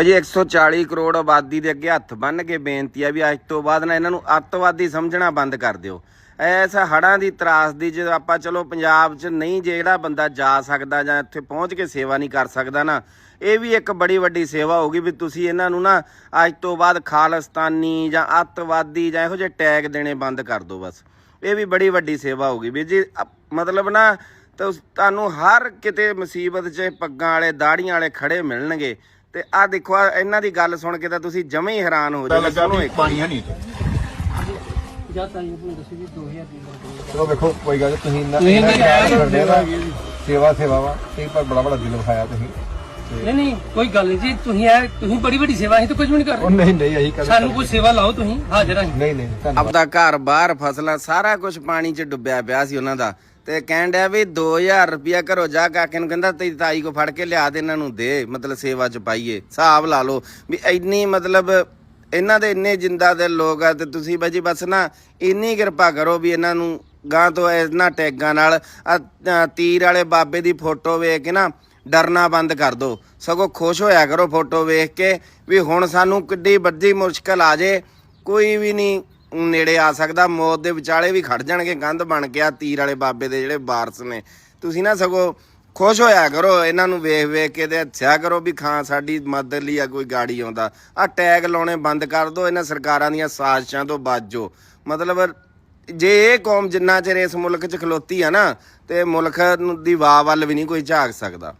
ਭਾਜੀ 140 ਕਰੋੜ ਆਬਾਦੀ ਦੇ ਅੱਗੇ ਹੱਥ ਬੰਨ ਕੇ ਬੇਨਤੀ ਆ ਵੀ ਅੱਜ ਤੋਂ ਬਾਅਦ ਨਾ ਇਹਨਾਂ ਨੂੰ ਅੱਤਵਾਦੀ ਸਮਝਣਾ ਬੰਦ ਕਰ ਦਿਓ। ਐਸ ਹੜਾਂ ਦੀ ਤਰਾਸ ਦੀ ਜੇ ਆਪਾਂ ਚਲੋ ਪੰਜਾਬ 'ਚ ਨਹੀਂ ਜਿਹੜਾ ਬੰਦਾ ਜਾ ਸਕਦਾ ਜਾਂ ਇੱਥੇ ਪਹੁੰਚ ਕੇ ਸੇਵਾ ਨਹੀਂ ਕਰ ਸਕਦਾ ਨਾ, ਇਹ ਵੀ ਇੱਕ ਬੜੀ ਵੱਡੀ ਸੇਵਾ ਹੋਗੀ ਵੀ ਤੁਸੀਂ ਇਹਨਾਂ ਨੂੰ ਨਾ ਅੱਜ ਤੋਂ ਬਾਅਦ ਖਾਲਿਸਤਾਨੀ ਜਾਂ ਅੱਤਵਾਦੀ ਜਾਂ ਇਹੋ ਜਿਹੇ ਟੈਗ ਦੇਣੇ ਬੰਦ ਕਰ ਦਿਓ ਬਸ। ਇਹ ਵੀ ਬੜੀ ਵੱਡੀ ਸੇਵਾ ਹੋਗੀ ਵੀ ਜੀ ਅ- ਮਤਲਬ ਨਾ ਤਾਂ ਤੁਹਾਨੂੰ ਹਰ ਕਿਤੇ ਮੁਸੀਬਤ 'ਚ ਪੱਗਾਂ ਵਾਲੇ ਦਾੜੀਆਂ ਵਾਲੇ ਖੜੇ ਮਿਲਣਗੇ। ਤੇ ਆ ਦੇਖੋ ਆਹ ਇਹਨਾਂ ਦੀ ਗੱਲ ਸੁਣ ਕੇ ਤਾਂ ਤੁਸੀਂ ਜਮੇ ਹੀ ਹੈਰਾਨ ਹੋ ਜਾਓਗੇ ਲੱਗਾ ਸੁਣੋ ਵੀ ਇੱਕ ਪਾਣੀ ਹੈ ਨਹੀਂ ਇੱਥੇ। ਜਾਂ ਤਾਂ ਇਹ ਹੁਣ ਦੱਸੋ ਜੀ 2000 ਦੀ ਗੱਲ ਚਲੋ ਵੇਖੋ ਕੋਈ ਗੱਲ ਨੀ, ਤੁਸੀਂ ਇੰਨਾ ਨਹੀਂ, ਨਹੀਂ, ਇੰਨਾ ਨਹੀਂ, ਕਰਦੇ ਨਾ, ਨਹੀਂ, ਸੇਵਾ ਸੇਵਾ ਵਾ। ਤੇ ਪਰ ਬੜਾ ਬੜਾ ਦਿਲ ਵਿਖਾਇਆ ਤੁਸੀਂ। ਨਹੀਂ ਨਹੀਂ ਕੋਈ ਗੱਲ ਨਹੀਂ ਜੀ ਤੁਸੀਂ ਇਹ ਤੁਸੀਂ ਬੜੀ ਵੱਡੀ ਸੇਵਾ ਅਸੀਂ ਤਾਂ ਕੁਝ ਵੀ ਨਹੀਂ ਕਰ ਉਹ ਰਹੇ ਨਹੀਂ ਨਹੀਂ ਅਸੀਂ ਕਦੇ ਸਾਨੂੰ ਕੋਈ ਸੇਵਾ ਲਾਓ ਤੁਸੀਂ ਹਾਜ਼ਰ ਹਾਂ ਨਹੀਂ ਨਹੀਂ ਧੰਨਵਾਦ। ਆਪਦਾ ਘਰ ਬਾਹਰ ਫਸਲਾਂ ਸਾਰਾ ਕੁਝ ਪਾਣੀ 'ਚ ਡੁੱਬਿਆ ਪਿਆ ਸੀ ਉਹਨਾਂ ਦਾ। ਤੇ ਕਹਿਣ ਡਿਆ ਵੀ 2000 ਰੁਪਿਆ ਘਰੋਂ ਜਾ ਕਾਕੇ ਨੂੰ ਕਹਿੰਦਾ ਤੇਰੀ ਤਾਈ ਕੋ ਫੜ ਕੇ ਲਿਆ ਦੇ ਇਹਨਾਂ ਨੂੰ ਦੇ ਮਤਲਬ ਸੇਵਾ 'ਚ ਪਾਈਏ ਹਿਸਾਬ ਲਾ ਲਓ। ਵੀ ਇੰਨੀ ਮਤਲਬ ਇਹਨਾਂ ਦੇ ਇੰਨੇ ਜਿੰਦਾ ਦੇ ਲੋਕ ਆ ਤੇ ਤੁਸੀਂ ਬਾਜੀ ਬਸ ਨਾ ਇੰਨੀ ਕਿਰਪਾ ਕਰੋ ਵੀ ਇਹਨਾਂ ਨੂੰ ਗਾਂ ਤੋਂ ਇਹਨਾਂ ਟੈਗਾਂ ਨਾਲ ਆਹ, ਤੀਰ ਵਾਲੇ ਬਾਬੇ ਦੀ ਫੋਟੋ ਵੇਖ ਕੇ ਨਾ ਡਰਨਾ ਬੰਦ ਕਰ ਦਿਓ ਸਗੋਂ ਖੁਸ਼ ਹੋਇਆ ਕਰੋ ਫੋਟੋ ਵੇਖ ਕੇ ਵੀ ਹੁਣ ਸਾਨੂੰ ਕਿੱਡੀ ਵੱਡੀ ਮੁਸ਼ਕਲ ਆ ਜੇ ਕੋਈ ਵੀ ਨਹੀਂ ਨੇੜੇ ਆ ਸਕਦਾ, ਮੌਤ ਦੇ ਵਿਚਾਲੇ ਵੀ ਖੜ ਜਾਣਗੇ ਗੰਧ ਬਣ ਕੇ ਗਿਆ ਤੀਰ ਵਾਲੇ ਬਾਬੇ ਦੇ ਜਿਹੜੇ ਵਾਰਸ ਨੇ। ਤੁਸੀਂ ਨਾ ਸਗੋਂ ਖੁਸ਼ ਹੋਇਆ ਕਰੋ, ਇਹਨਾਂ ਨੂੰ ਵੇਖ ਵੇਖ ਕੇ ਤੇ ਹੱਸਿਆ ਕਰੋ ਵੀ ਖਾਂ ਸਾਡੀ ਮਦਦ ਲਈ ਆ, ਕੋਈ ਗਾੜੀ ਆਉਂਦਾ। ਆ ਟੈਗ ਲਾਉਣੇ ਬੰਦ ਕਰ ਦਿਓ ਇਹਨਾਂ ਸਰਕਾਰਾਂ ਦੀਆਂ ਸਾਜ਼ਿਸ਼ਾਂ ਤੋਂ ਬਾਜੋ। ਮਤਲਬ ਜੇ ਇਹ ਕੌਮ ਜਿੰਨਾ ਚਿਰ ਇਸ ਮੁਲਕ 'ਚ ਖਲੋਤੀ ਆ ਨਾ, ਤੇ ਮੁਲਕ ਨੂੰ ਦੀ ਵਾਹ ਵੱਲ ਵੀ ਨਹੀਂ ਕੋਈ ਝਾਕ ਸਕਦਾ।